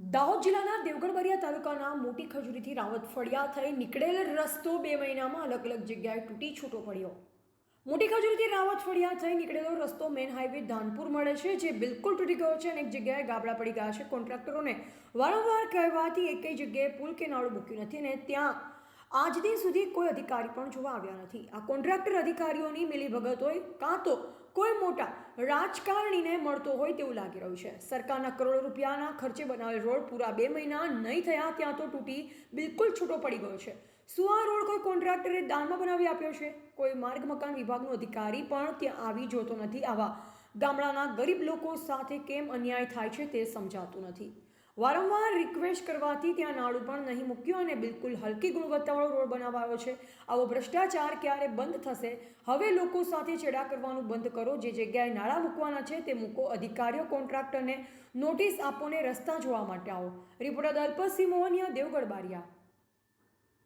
દાહોદ જિલ્લાના દેવગઢબરિયા તાલુકાના મોટી ખજૂરીથી રાવત ફળિયા થઈ નીકળેલ રસ્તો બે મહિનામાં અલગ અલગ જગ્યાએ તૂટી છૂટો પડ્યો. મોટી ખજૂરીથી રાવત ફળિયા થઈ નીકળેલો રસ્તો મેન હાઈવે ધાનપુર મળે છે, જે બિલકુલ તૂટી ગયો છે અને એક જગ્યાએ ગાબડા પડી ગયા છે. કોન્ટ્રાક્ટરોને વારંવાર કહેવાથી એકેય જગ્યાએ પુલ કે નાળું મૂક્યું નથી અને ત્યાં આજ દિન સુધી કોઈ અધિકારી પણ જોવા આવ્યા નથી. આ કોન્ટ્રાક્ટર અધિકારીઓની મિલીભગત હોય કાં તો કોઈ મોટા રાજકારણીને મળતો હોય તેવું લાગી રહ્યું છે. સરકારના કરોડો રૂપિયાના ખર્ચે બનાવેલ રોડ પૂરા બે મહિના નહીં થયા ત્યાં તો તૂટી બિલકુલ છૂટો પડી ગયો છે. શું આ રોડ કોઈ કોન્ટ્રાક્ટરે દાનમાં બનાવી આપ્યો છે? કોઈ માર્ગ મકાન વિભાગનો અધિકારી પણ ત્યાં આવી જોતો નથી. આવા ગામડાના ગરીબ લોકો સાથે કેમ અન્યાય થાય છે તે સમજાતું નથી. વારંવાર રિક્વેસ્ટ કરવાથી ત્યાં નાળું પણ નહીં મૂક્યું અને બિલકુલ હલકી ગુણવત્તાવાળો રોડ બનાવાયો છે. આવો ભ્રષ્ટાચાર ક્યારે બંધ થશે? હવે લોકો સાથે ચેડા કરવાનું બંધ કરો. જે જગ્યાએ નાળા મૂકવાના છે તે મૂકો. અધિકારીઓ, કોન્ટ્રાક્ટરને નોટિસ આપોને રસ્તા જોવા માટે આવો. રિપોર્ટર અલ્પસિંહ મોહનિયા, દેવગઢ બારિયા.